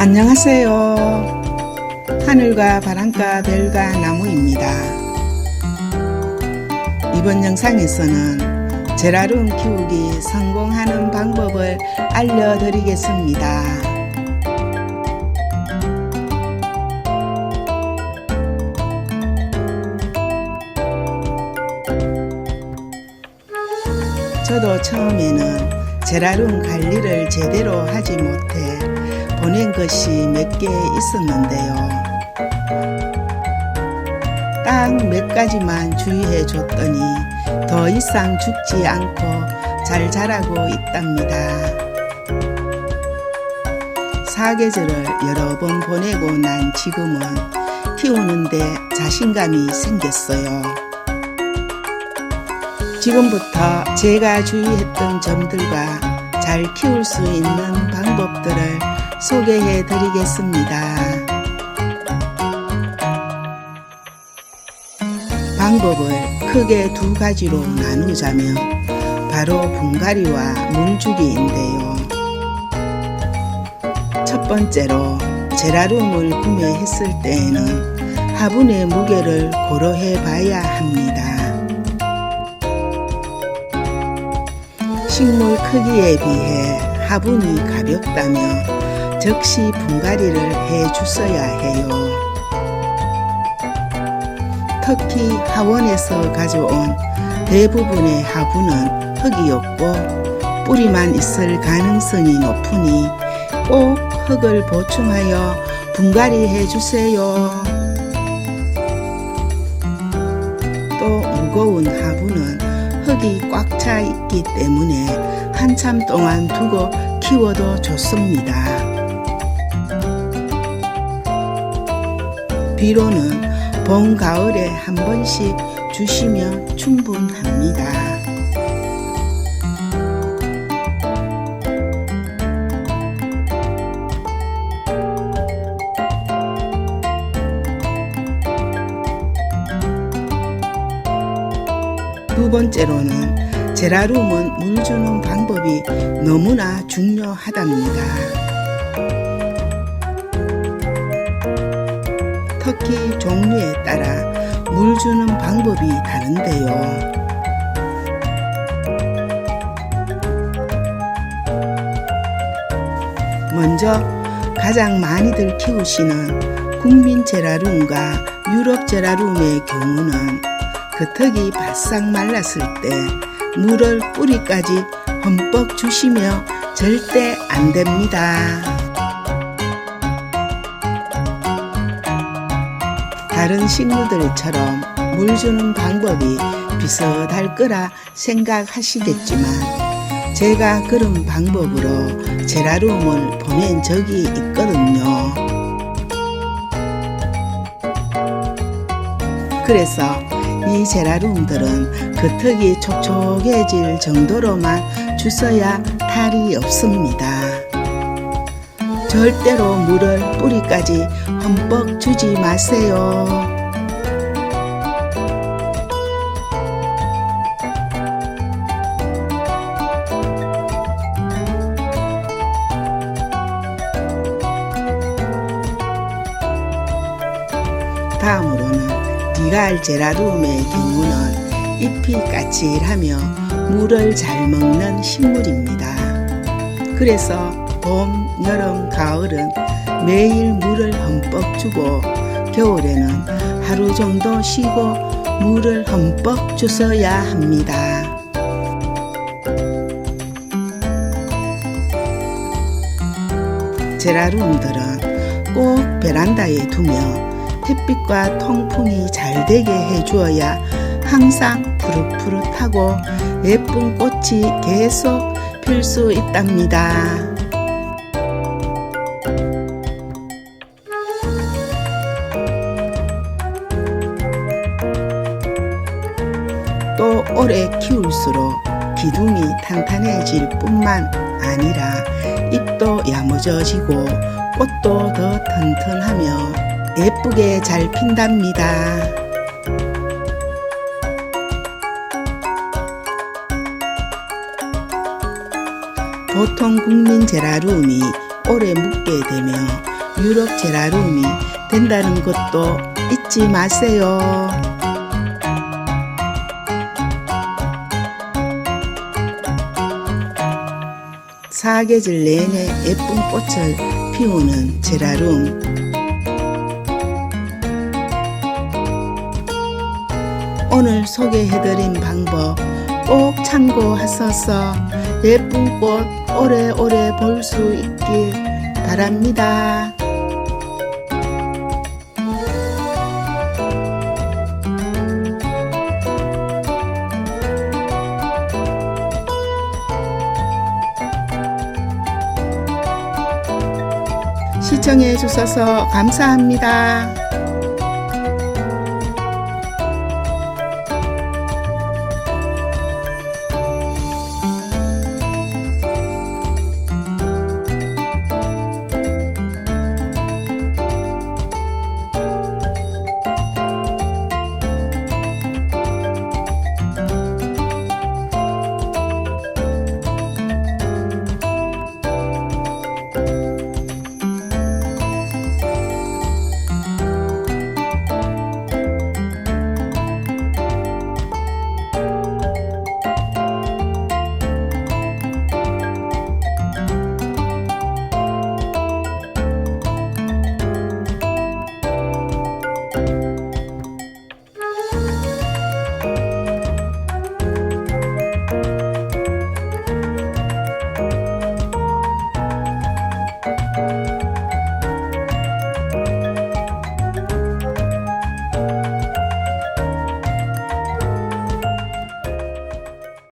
안녕하세요. 하늘과 바람과 별과 나무입니다. 이번 영상에서는 제라늄 키우기 성공하는 방법을 알려드리겠습니다. 저도 처음에는 제라늄 관리를 제대로 하지 못해 보낸 것이 몇 개 있었는데요. 딱 몇 가지만 주의해 줬더니 더 이상 죽지 않고 잘 자라고 있답니다. 사계절을 여러 번 보내고 난 지금은 키우는데 자신감이 생겼어요. 지금부터 제가 주의했던 점들과 잘 키울 수 있는 방법들을 소개해 드리겠습니다. 방법을 크게 두 가지로 나누자면 바로 분갈이와 물주기인데요. 첫 번째로 제라늄을 구매했을 때에는 화분의 무게를 고려해 봐야 합니다. 식물 크기에 비해 화분이 가볍다면 적시 분갈이를 해 주셔야 해요. 특히 하원에서 가져온 대부분의 화분은 흙이 없고 뿌리만 있을 가능성이 높으니 꼭 흙을 보충하여 분갈이 해 주세요. 또 무거운 화분은 흙이 꽉 차 있기 때문에 한참 동안 두고 키워도 좋습니다. 비료는 봄, 가을에 한 번씩 주시면 충분합니다. 두 번째로는 제라늄은 물 주는 방법이 너무나 중요하답니다. 특히 종류에 따라 물 주는 방법이 다른데요. 먼저 가장 많이들 키우시는 국민 제라늄과 유럽 제라늄의 경우는 그 턱이 바싹 말랐을 때 물을 뿌리까지 흠뻑 주시며 절대 안 됩니다. 다른 식물들처럼 물 주는 방법이 비슷할 거라 생각하시겠지만 제가 그런 방법으로 제라늄을 보낸 적이 있거든요. 그래서 이 제라늄들은 그 턱이 촉촉해질 정도로만 주셔야 탈이 없습니다. 절대로 물을 뿌리까지 흠뻑 주지 마세요. 다음으로는 디갈 제라늄의 경우는 잎이 까칠하며 물을 잘 먹는 식물입니다. 그래서 봄, 여름, 가을은 매일 물을 흠뻑 주고 겨울에는 하루 정도 쉬고 물을 흠뻑 주셔야 합니다. 제라늄들은 꼭 베란다에 두며 햇빛과 통풍이 잘 되게 해주어야 항상 푸릇푸릇하고 예쁜 꽃이 계속 필 수 있답니다. 키울수록 기둥이 탄탄해질 뿐만 아니라 잎도 야무져지고 꽃도 더 튼튼하며 예쁘게 잘 핀답니다. 보통 국민 제라늄이 오래 묵게 되며 유럽 제라룸이 된다는 것도 잊지 마세요. 사계절 내내 예쁜 꽃을 피우는 제라룸. 오늘 소개해드린 방법 꼭 참고하셔서 예쁜 꽃 오래오래 볼 수 있길 바랍니다. 시청해 주셔서 감사합니다.